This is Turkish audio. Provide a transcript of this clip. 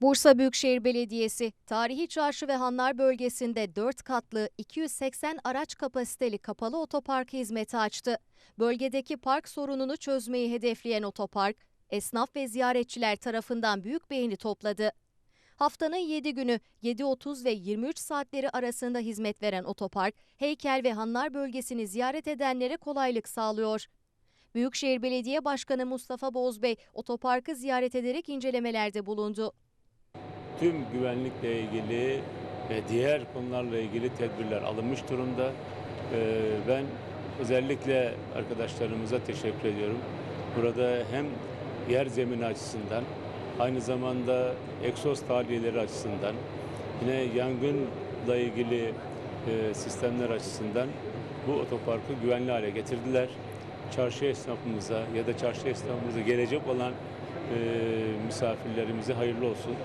Bursa Büyükşehir Belediyesi, Tarihi Çarşı ve Hanlar bölgesinde 4 katlı 280 araç kapasiteli kapalı otoparkı hizmete açtı. Bölgedeki park sorununu çözmeyi hedefleyen otopark, esnaf ve ziyaretçiler tarafından büyük beğeni topladı. Haftanın 7 günü 7.30 ve 23 saatleri arasında hizmet veren otopark, Heykel ve Hanlar bölgesini ziyaret edenlere kolaylık sağlıyor. Büyükşehir Belediye Başkanı Mustafa Bozbey otoparkı ziyaret ederek incelemelerde bulundu. Tüm güvenlikle ilgili ve diğer konularla ilgili tedbirler alınmış durumda. Ee, Ben özellikle arkadaşlarımıza teşekkür ediyorum. Burada hem yer zemini açısından, aynı zamanda egzoz tahliyeleri açısından, yine yangınla ilgili e, sistemler açısından bu otoparkı güvenli hale getirdiler. Çarşı esnafımıza ya da çarşı esnafımıza gelecek olan e, misafirlerimize hayırlı olsun.